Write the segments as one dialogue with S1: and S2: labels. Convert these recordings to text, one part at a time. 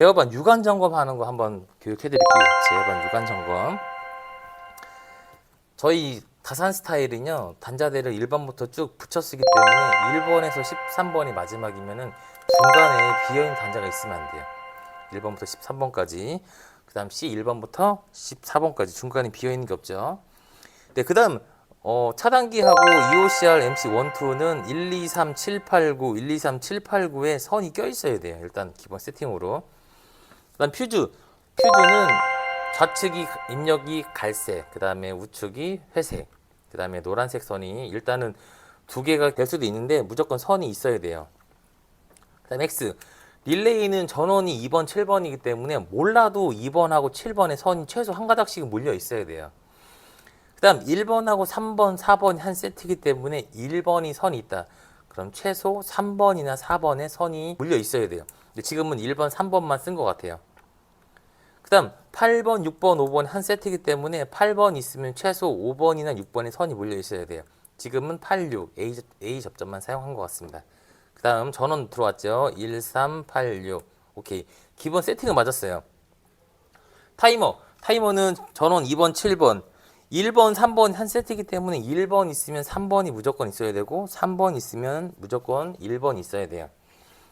S1: 제어반 유관 점검하는 거 한번 교육해 드릴게요. 제어반 유관 점검. 저희 다산 스타일은요. 단자대를 1번부터 쭉 붙여 쓰기 때문에 1번에서 13번이 마지막이면은 중간에 비어 있는 단자가 있으면 안 돼요. 1번부터 13번까지. 그다음 C 1번부터 14번까지 중간에 비어 있는 게 없죠. 네, 그다음 어, 차단기하고 EOCR MC 1, 2는 1, 2, 3, 7, 8, 9, 1, 2, 3, 7, 8, 9에 선이 껴 있어야 돼요. 일단 기본 세팅으로. 그다음 퓨즈. 퓨즈는 좌측이 입력이 갈색, 그다음에 우측이 회색, 그다음에 노란색 선이 일단은 두 개가 될 수도 있는데 무조건 선이 있어야 돼요. 그다음 X. 릴레이는 전원이 2번, 7번이기 때문에 몰라도 2번하고 7번에 선이 최소 한 가닥씩은 몰려 있어야 돼요. 그 다음 1번하고 3번, 4번이 한 세트이기 때문에 1번이 선이 있다. 그럼 최소 3번이나 4번에 선이 물려 있어야 돼요. 근데 지금은 1번, 3번만 쓴 것 같아요. 그다음 8번, 6번, 5번 한 세트이기 때문에 8번 있으면 최소 5번이나 6번에 선이 물려 있어야 돼요. 지금은 8, 6 A, 접- A 접점만 사용한 것 같습니다. 그 다음 전원 들어왔죠. 1, 3, 8, 6 오케이 기본 세팅은 맞았어요. 타이머 타이머는 전원 2번, 7번 1번, 3번 한 세트이기 때문에 1번 있으면 3번이 무조건 있어야 되고 3번 있으면 무조건 1번 있어야 돼요.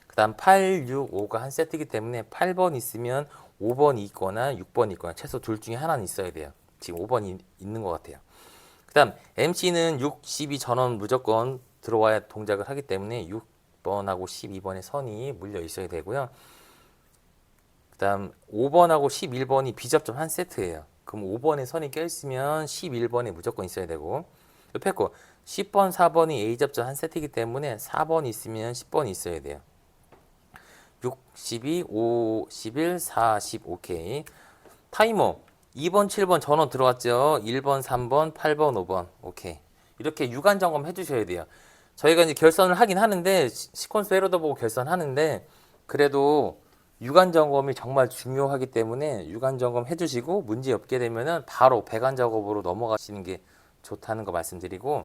S1: 그 다음 8, 6, 5가 한 세트이기 때문에 8번 있으면 5번이 있거나 6번이 있거나 최소 둘 중에 하나는 있어야 돼요. 지금 5번이 있는 것 같아요. 그 다음 MC는 6, 12 전원 무조건 들어와야 동작을 하기 때문에 6번하고 12번의 선이 물려 있어야 되고요. 그 다음 5번하고 11번이 비접점 한 세트예요. 그럼 5번에 선이 껴 있으면 11번에 무조건 있어야 되고 옆에 거 10번, 4번이 A 접점 한 세트이기 때문에 4번 있으면 10번이 있어야 돼요. 6, 12, 5, 11, 40 오케이. 타이머 2번, 7번 전원 들어왔죠. 1번, 3번, 8번, 5번 오케이. 이렇게 유관 점검 해주셔야 돼요. 저희가 이제 결선을 하긴 하는데 시- 시퀀스 에러도 보고 결선하는데 그래도 유관 점검이 정말 중요하기 때문에 유관 점검 해주시고 문제 없게 되면은 바로 배관 작업으로 넘어가시는 게 좋다는 거 말씀드리고